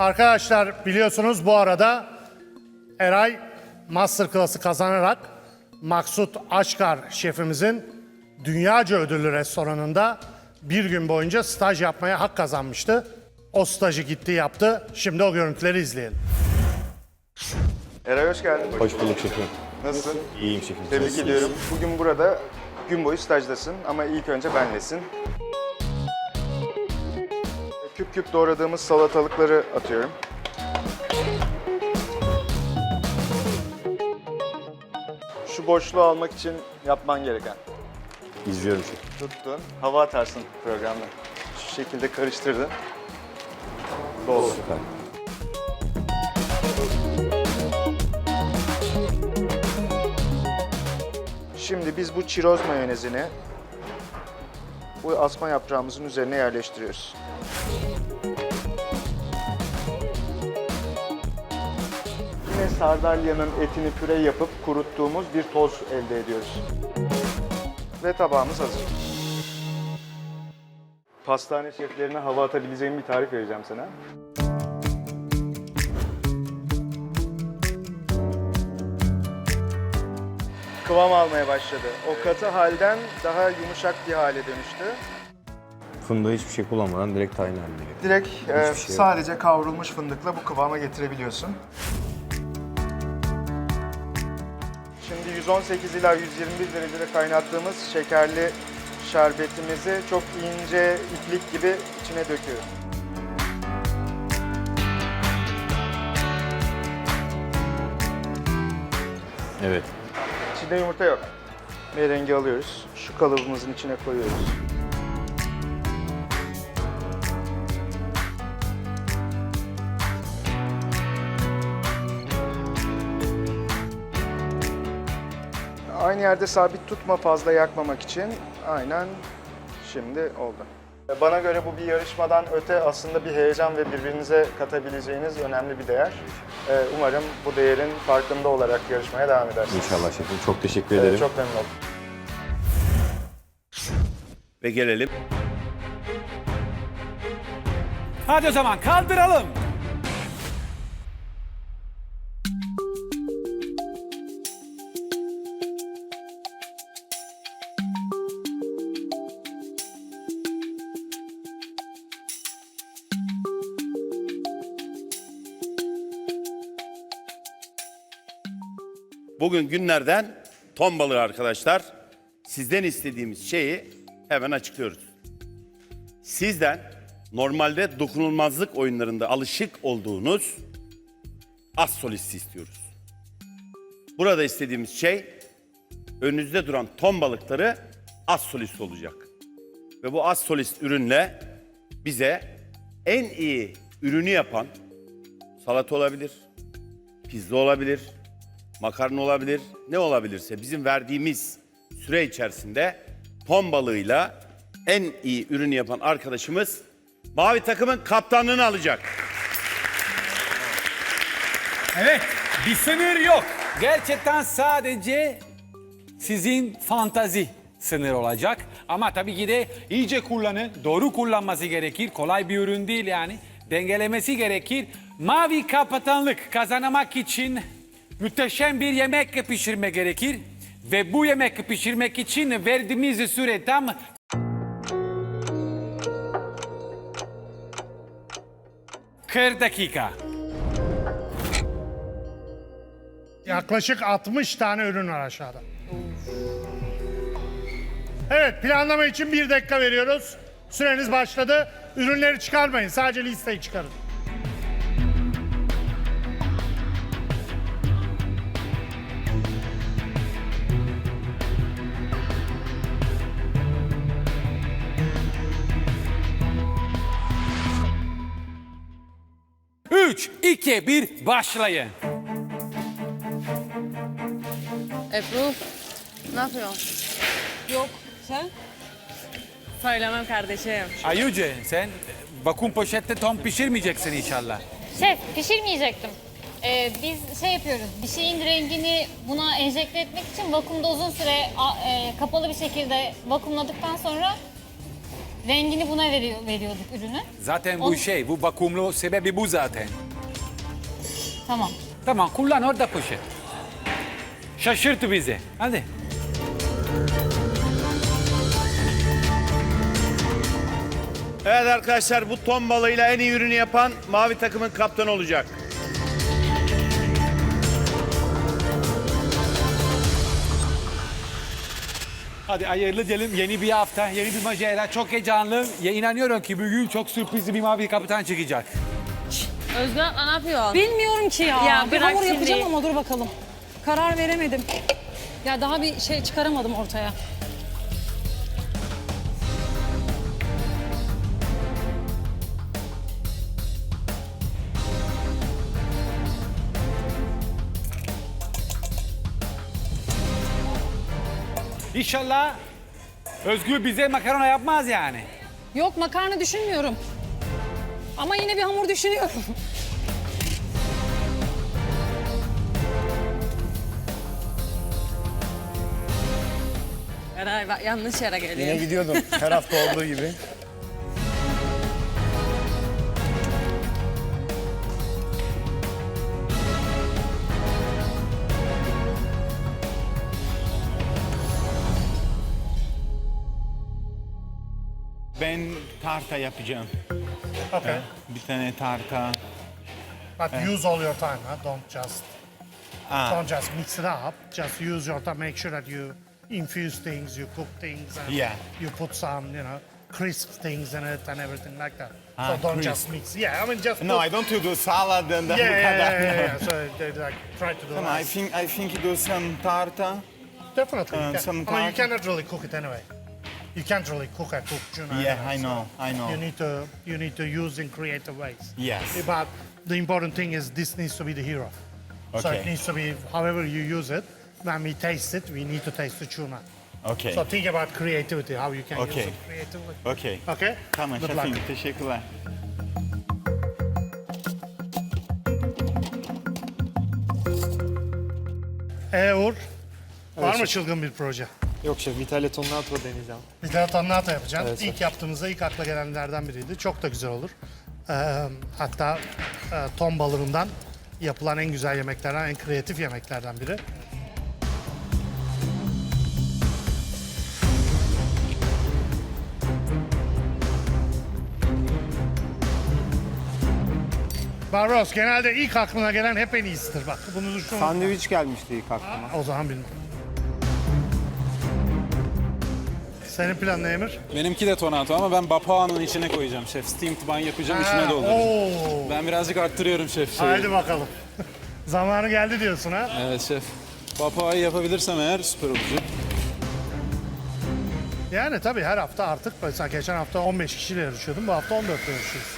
Arkadaşlar biliyorsunuz bu arada Eray Masterclass'ı kazanarak Maksut Aşkar şefimizin dünyaca ödüllü restoranında bir gün boyunca staj yapmaya hak kazanmıştı. O stajı gitti yaptı. Şimdi o görüntüleri izleyelim. Eray hoş geldin. Hoş bulduk şefim. Nasılsın? İyiyim şefim. Tebrik Nasılsınız? ediyorum. Bugün burada gün boyu stajdasın ama ilk önce benlesin. Küp küp doğradığımız salatalıkları atıyorum. Şu boşluğu almak için yapman gereken. İzliyorum şefim. Tuttun, hava atarsın programda. Şu şekilde karıştırdın. Doğru. Süper. Şimdi biz bu çiroz mayonezini bu asma yaprağımızın üzerine yerleştiriyoruz. Yine sardalyanın etini püre yapıp kuruttuğumuz bir toz elde ediyoruz. Ve tabağımız hazır. Pastane şeflerine hava atabileceğim bir tarif vereceğim sana. Kıvam almaya başladı. O katı halden daha yumuşak bir hale dönüştü. Fındığı hiçbir şey kullanmadan direkt tayin haline geliyor. Direkt e, şey sadece kavrulmuş fındıkla bu kıvama getirebiliyorsun. 118 ila 121 derecede kaynattığımız şekerli şerbetimizi çok ince iplik gibi içine döküyorum. Evet. İçinde yumurta yok. Merengi alıyoruz. Şu kalıbımızın içine koyuyoruz. Yerde sabit tutma fazla yakmamak için. Aynen şimdi oldu. Bana göre bu bir yarışmadan öte aslında bir heyecan ve birbirinize katabileceğiniz önemli bir değer. Ee, Umarım bu değerin farkında olarak yarışmaya devam edersiniz. İnşallah şefim. Çok teşekkür Ee, ederim. Çok memnun oldum. Ve gelelim Hadi o zaman kaldıralım. Bugün günlerden ton balığı arkadaşlar. Sizden istediğimiz şeyi hemen açıklıyoruz. Sizden normalde dokunulmazlık oyunlarında alışık olduğunuz az solisti istiyoruz. Burada istediğimiz şey önünüzde duran ton balıkları az solist olacak. Ve bu az solist ürünle bize en iyi ürünü yapan salata olabilir, pizza olabilir, makarna olabilir, ne olabilirse bizim verdiğimiz süre içerisinde ton balığıyla en iyi ürünü yapan arkadaşımız mavi takımın kaptanlığını alacak. Evet, bir sınır yok. Gerçekten sadece sizin fantazi sınır olacak. Ama tabii ki de iyice kullanın, doğru kullanması gerekir. Kolay bir ürün değil yani. Dengelemesi gerekir. Mavi kapatanlık kazanmak için müteşem bir yemek pişirme gerekir. Ve bu yemek pişirmek için verdiğimiz süre tam 40 dakika. Yaklaşık 60 tane ürün var aşağıda. Evet planlama için bir dakika veriyoruz. Süreniz başladı. Ürünleri çıkarmayın. Sadece listeyi çıkarın. Üç, iki, bir, başlayın. Ebru, ne yapıyorsun? Yok, sen? Söylemem kardeşim. Ayuce sen vakum poşette ton pişirmeyeceksin inşallah. Şef pişirmeyecektim. Ee, biz şey yapıyoruz, bir şeyin rengini buna enjekte etmek için vakumda uzun süre a- e, kapalı bir şekilde vakumladıktan sonra Rengini buna veriyor, veriyorduk ürünü. Zaten bu Onu- şey, bu vakumlu sebebi bu zaten. Tamam. Tamam kullan orada poşet. Şaşırt bizi. Hadi. Evet arkadaşlar bu ton balığıyla en iyi ürünü yapan mavi takımın kaptanı olacak. Hadi hayırlı diyelim. Yeni bir hafta, yeni bir macera. Çok heyecanlı. Ya inanıyorum ki bugün çok sürprizli bir mavi kaptan çıkacak. Özgür abla ne yapıyorsun? Bilmiyorum ki ya. Ya bir bırak hamur şimdi. yapacağım ama dur bakalım. Karar veremedim. Ya daha bir şey çıkaramadım ortaya. İnşallah Özgür bize makarna yapmaz yani. Yok makarna düşünmüyorum. Ama yine bir hamur düşünüyorum. Eray bak yanlış yere Yine geliyor. gidiyordum her hafta olduğu gibi. Ben tarta yapacağım. Okay. Bir tane tarta. But use all your time, huh? Don't just Ah. don't just mix it up. Just use your time. Make sure that you infuse things, you cook things, and Yeah. you put some, you know, crisp things in it and everything like that. Ah, so don't crisp. just mix. Yeah, I mean just No, put- I don't do salad and yeah, yeah, yeah, yeah, yeah. So they like try to do Come on, I nice. think I think you do some tarta. Definitely. uh, you can. some I mean, you cannot really cook it anyway. You can't really cook a cook tuna. Yeah, anyway, I so know, I know. You need to you need to use in creative ways. Yes. Eh, but the important thing is this needs to be the hero. Okay. So it needs to be however you use it. When we taste it, we need to taste the tuna. Okay. So think about creativity, how you can use Okay. it creatively. Okay. Okay? Tamam Good şefim, luck. teşekkürler. Ee Uğur, var mı çılgın bir proje? Yok şef, Vitalia Tonnato deneyeceğim. Bir tane tonnato yapacağım. Evet, ilk yaptığımızda ilk akla gelenlerden biriydi. Çok da güzel olur. Ee, hatta e, ton balığından yapılan en güzel yemeklerden, en kreatif yemeklerden biri. Barbaros genelde ilk aklına gelen hep en iyisidir bak. Bunu düşün. Sandviç gelmişti ilk aklıma. O zaman bilmiyorum. Senin planın ne Emir? Benimki de tonato ama ben bapağının içine koyacağım şef. Steamed bun yapacağım içine Ha, dolduracağım. oo. Ben birazcık arttırıyorum şef. şeyi. Haydi bakalım. Zamanı geldi diyorsun ha. Evet şef. Bapağı yapabilirsem eğer süper olacak. Yani tabii her hafta artık mesela geçen hafta 15 kişiyle yarışıyordum. Bu hafta 14 ile yarışıyoruz.